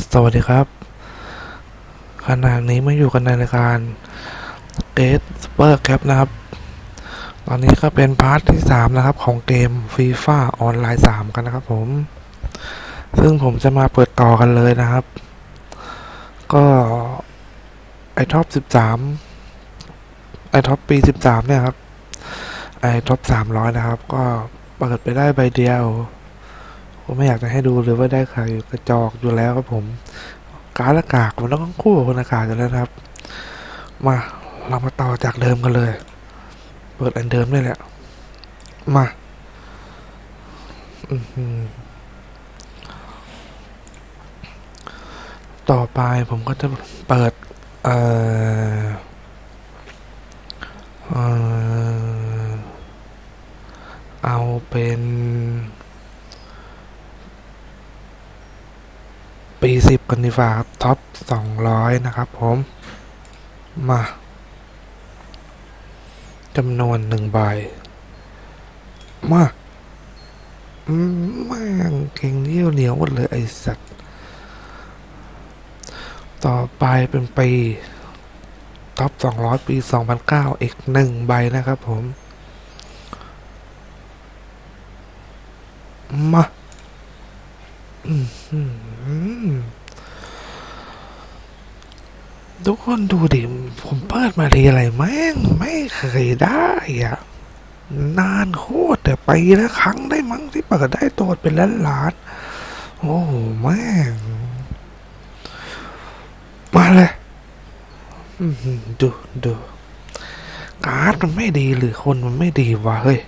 สวัสดีครับขณะนี้มาอยู่กันในรายการเกตสเปอร์แคปนะครับ ตอนนี้ก็เป็นพาร์ทที่ 3 นะครับ ของเกมฟีฟ่าออนไลน์ 3 กันนะครับผม ซึ่งผมจะมาเปิดต่อกันเลยนะครับ ก็ไอท็อป 13 ไอท็อปปี 13 เนี่ยครับ ไอท็อป 300 นะครับ ก็เปิดไปได้ใบเดียว ผมไม่อยากจะให้ดูเลยว่าได้ใครกระจอกอยู่แล้วครับผม การอากาศมันต้องคู่กับคนอากาศอยู่แล้วครับ มาเรามาต่อจากเดิมกันเลย เปิดอันเดิมนี่แหละ มาต่อไปผมก็จะเปิด เอ่อเอ่อเอาเป็น ปีสิบ กันดีกว่าครับท็อปสองร้อยนะครับผมมาจำนวนหนึ่งใบมาแม่งเก่งเยี่ยวเหนียวหมดเลยไอสัตว์ ต่อไปเป็นปีท็อปสองร้อยปีสองพันเก้าอีกหนึ่งใบนะครับผม มา อืมอืมอืม ทุกคนดูดิผมเปิดมาทีอะไรแม่งไม่เคยได้อะนานโคตรแต่ไปละครั้งได้มั้งที่เปิดได้ตัวเป็นล้านล้านโอ้โหแม่ง มาเลยดูดูการ์ดมันไม่ดีหรือคนมันไม่ดีวะเฮ้ย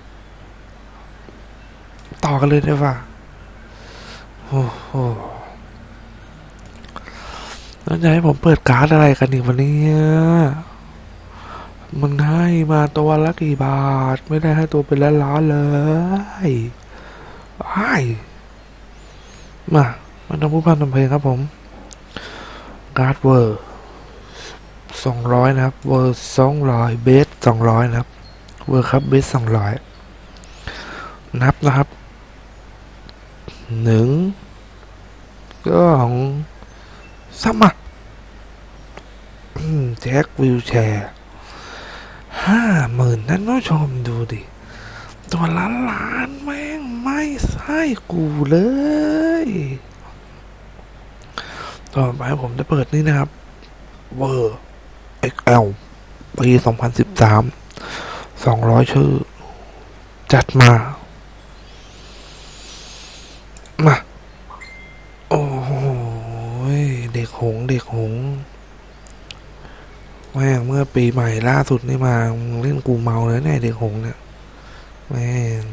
ต่อกันเลยได้ปะโอ้โห แล้วจะให้ผมเปิดการ์ดอะไรกันอีกวันนี้มันให้มาตัวละกี่บาท ไม่ได้ให้ตัวเป็นล้านล้านเลยไอ้ามามันต้องพูดพันทำเพลงครับผม การ์ดเวอร์สองร้อยนะครับ เวอร์สองร้อยเบสสองร้อยนะครับ เวอร์ครับเบสสองร้อยนับนะครับหนึ่งสอง สมอะอืมแจ็ควิวแชร์ห้าหมื่นนั่นผู้ชมดูดิ ตัวล้านล้านแม่งไม่ใช่กูเลย ต่อไปผมจะเปิดนี่นะครับ เวอร์ XL ปีสองพันสิบสามสองร้อยชื่อ จัดมา โอ้โหย เด็กหงงแม่งเมื่อปีใหม่ล่าสุดนี่มาเล่นกูเมาเลยเนี่ยเด็กหงเนี่ยแม่ง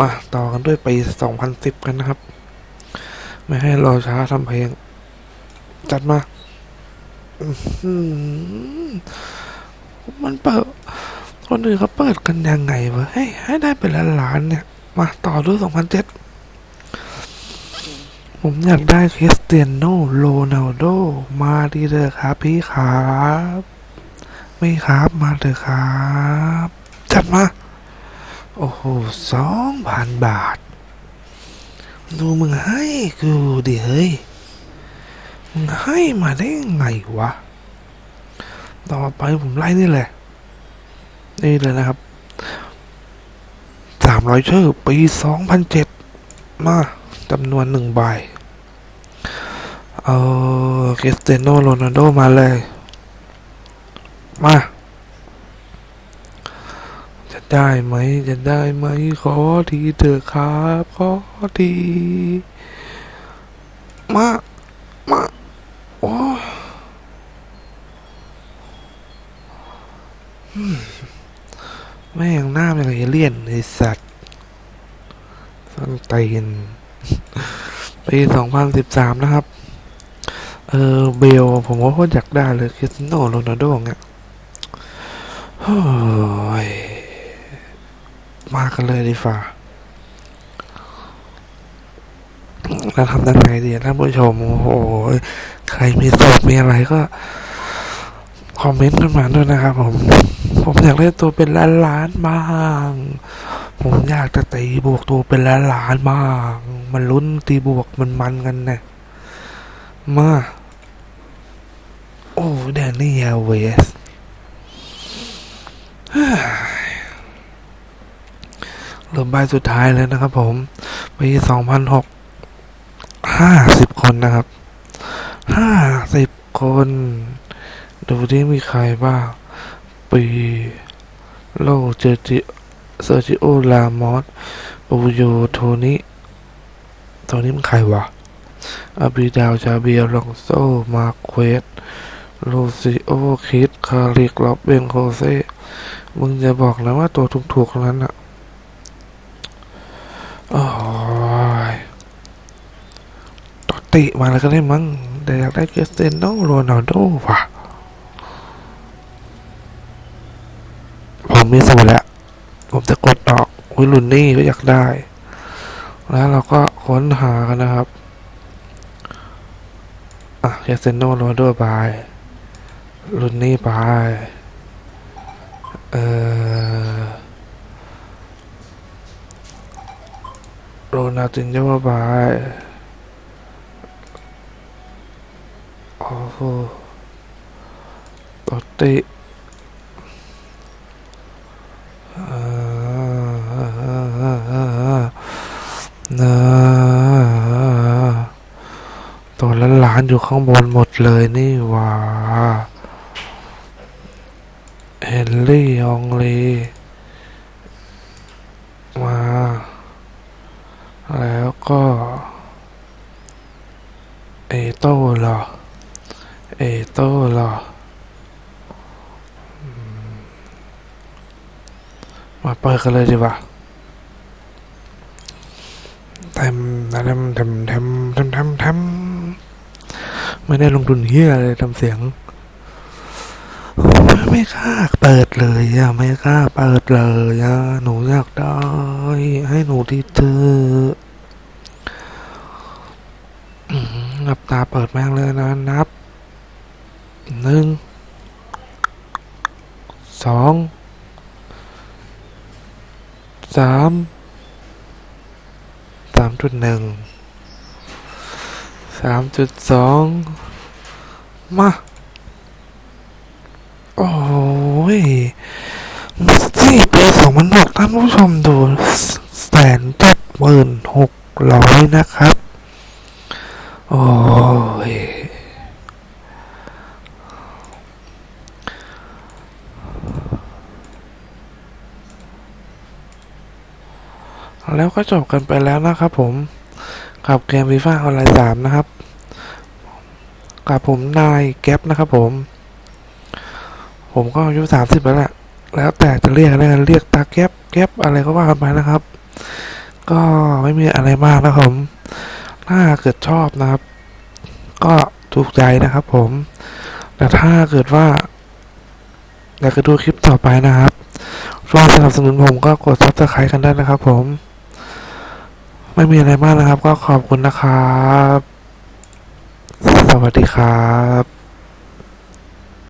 อะต่อกันด้วยปีสองพันสิบกันนะครับ ไม่ให้รอช้าทำเพลง จัดมามันเปิดคนอื่นเขาเปิดกันยังไงวะให้ให้ได้เป็นล้านล้านๆเนี่ย มาต่อด้วย2007 ผมอยากได้คริสเตียโนโรนัลโด มาดีเลยครับพี่ครับ ไม่ครับมาเถอะครับ จัดมา โอ้โหสองพันบาท ดูมึงให้กูดิเฮ้ย มึงให้มาได้ไงวะ ต่อไปผมไล่นี่แหละ นี่เลยนะครับ สามร้อยชื่อปีสองพันเจ็ดมา จำนวนหนึ่งใบ เอาคริสเตียโนโรนัลโดมาเลย มา จะได้ไหม จะได้ไหม ขอทีเถอะครับ ขอที มา มา โอ้แม่งหน้ามันอย่างเอเลี่ยนไอสัตว์สันตีน ปีสองพันสิบสามนะครับ เออเบลผมว่าโคตรอยากได้เลยคริสโนโรนัลโดเนี่ยโอ้ยมากันเลยดีฟ่าแล้วทำยังไงดีท่านผู้ชม โอ้โห ใครมีสูตรมีอะไรก็ คอมเมนต์กันมาด้วยนะครับผม ผมอยากได้ตัวเป็นล้านล้านๆบ้าง ผมอยากจะตีบวกตัวเป็นล้านล้านๆบ้างมาลุ้นตีบวกมันมันกันนะมา โอ้แดนนี่ยาเวสเหลือใบสุดท้ายเลยนะครับผมปีสองพันหกห้าสิบคนนะครับห้าสิบคน ดูที่มีใครบ้าง ปี โลเจอจิ เซอร์จิโอ ลามอสปูโย โทนิโทนี้มันใครวะอาบิดาวจาเบียลองโซ มาเควสโลซิโอ คิด คาริกลอบเบนโคเซ มึงจะบอกนะว่าตัวถูกๆนั้นอะโอ้ยตอติมาแล้วก็ได้มั้งแต่อยากได้เกสเตนโนโรนัลโดว่ะผมมีสูตรแล้ว ออกวิลุนนี่ก็อยากได้ แล้วเราก็ค้นหากันนะครับ อะเกสเตนโนโรนัลโดบายลุนนี่บายเอ่อโรนัลดินโญ่บายโอ้โหตอตติอ่านะตัวล้า นล้านอยู่ข้างบนหมดเลยนี่ว่าเฮนรี่องลีมา แล้วก็เอโต้หรอ เอโต้หรอ มาเปิดกันเลยดีกว่าแทมแทมแทมแทมแทมแทมแทม ไม่ได้ลงทุนเฮียเลยทำเสียง ไม่กล้าเปิดเลยอะไม่กล้าเปิดเลยอะหนูอยากได้ ให้หนูที่เธออื้อหือหลับตาเปิดแม่งเลยนะ นับหนึ่งสองสามสามจุดหนึ่ง สามจุดสองมา โอ้ยสี่ปีสองพันหกท่านผู้ชมดูแสนเจ็ดหมื่นหกร้อยนะครับ โอ้ยแล้วก็จบกันไปแล้วนะครับผม กับเกมวีฟ่าออนไลน์สามนะครับ กับผมนายแก๊ปนะครับผม ผมก็อายุสามสิบแล้วแหละแล้วแต่จะเรียกอะไรกันเรียกตาแก๊ปแก๊ปอะไรก็ว่ากันไปนะครับ ก็ไม่มีอะไรมากนะครับผมถ้าเกิดชอบนะครับ ก็ถูกใจนะครับ ผม แต่ถ้าเกิดว่าอยากจะดูคลิปต่อไปนะครับช่วยสนับสนุนผมก็กดซับสไครต์กันได้นะครับผม ไม่มีอะไรมากนะครับ ก็ขอบคุณนะครับ สวัสดีครับ